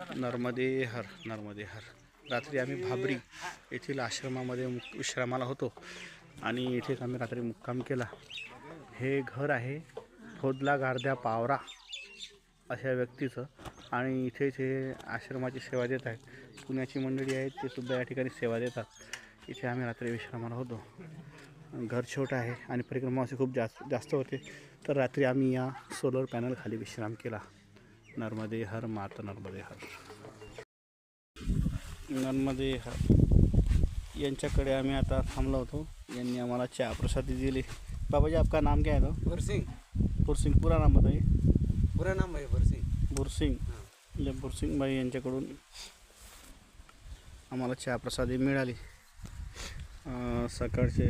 नर्मदे हर नर्मदे हर. रात्री आम्ही भाबरी येथील आश्रमामध्ये मुक विश्रामाला होतो आणि इथेच आम्ही रात्री मुक्काम केला. हे घर आहे फोदला गारद्या पावरा अशा व्यक्तीचं आणि इथेच हे आश्रमाची सेवा देत आहेत. पुण्याची मंडळी आहेत ते सुद्धा या ठिकाणी सेवा देतात. इथे आम्ही रात्री विश्रामाला होतो. घर छोटं आहे आणि परिक्रमा असे खूप जास्त जास्त होते. तर रात्री आम्ही या सोलर पॅनलखाली विश्राम केला. नर्मदे हर माता नर्मदे हर. नर्मदे हर. यांच्याकडे आम्ही आता थांबलो होतो. यांनी आम्हाला चहा प्रसादी दिली. बाबाजी आपका नाम क्या है तो? बुरसिंग. बुरसिंग पूरा नाम बताइए. पूरा नाम है बुरसिंग. बुरसिंग. म्हणजे बुरसिंग बाई यांच्याकडून आम्हाला चहा प्रसादी मिळाली. सकाळचे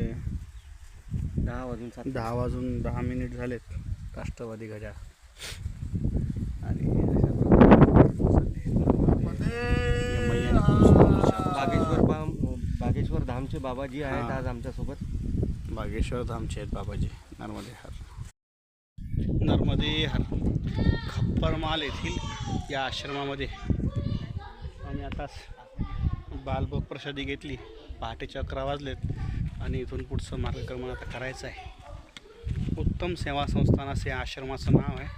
दहा वाजून दहा वाजून दहा मिनिट झालेत. राष्ट्रवादी गजा आणि अशा प्रकारे या मैयाने खूप सुंदर चहा बागेश्वर बाम बागेश्वर धामचे बाबाजी आहेत हा. आज आमच्यासोबत. बागेश्वर धामचे आहेत बाबाजी नर्मदे हर. नर्मदे हर. खप्परमाल येथील या आश्रमामध्ये. आम्ही आताच बालभोग प्रसादी घेतली पहाटेचे अकरा वाजलेत आणि इथून पुढचं मार्गक्रमण आता करायचं आहे. उत्तम सेवा संस्थान असे या आश्रमाचं नाव आहे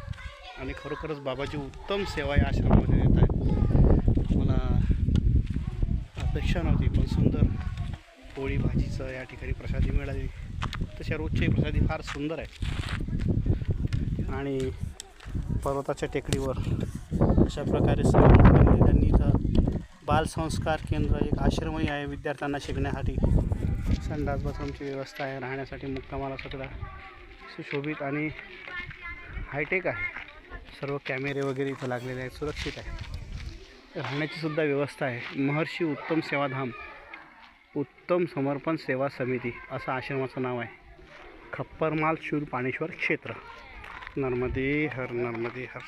आणि खरोखरच बाबाजी उत्तम सेवा या आश्रमामध्ये देत आहेत. मला अपेक्षा नव्हती पण सुंदर पोळी भाजीचं या ठिकाणी प्रसादी मिळाली तशा रोजची प्रसादी फार सुंदर आहे. आणि पर्वताच्या टेकडीवर अशा प्रकारे समारंभामध्ये त्यांनी इथं बालसंस्कार केंद्र एक आश्रमही आहे विद्यार्थ्यांना शिकण्यासाठी. संडास बाथरूमची व्यवस्था आहे राहण्यासाठी मुक्कामाला सगळा सुशोभित आणि हायटेक आहे. सर्व कॅमेरे वगैरे इथं लागलेले आहेत सुरक्षित आहे. राहण्याची सुद्धा व्यवस्था आहे. महर्षी उत्तम सेवाधाम उत्तम समर्पण सेवा समिती असं आश्रमाचं नाव आहे. खप्परमाल शूर पाणेश्वर क्षेत्र. नर्मदे हर नर्मदे हर.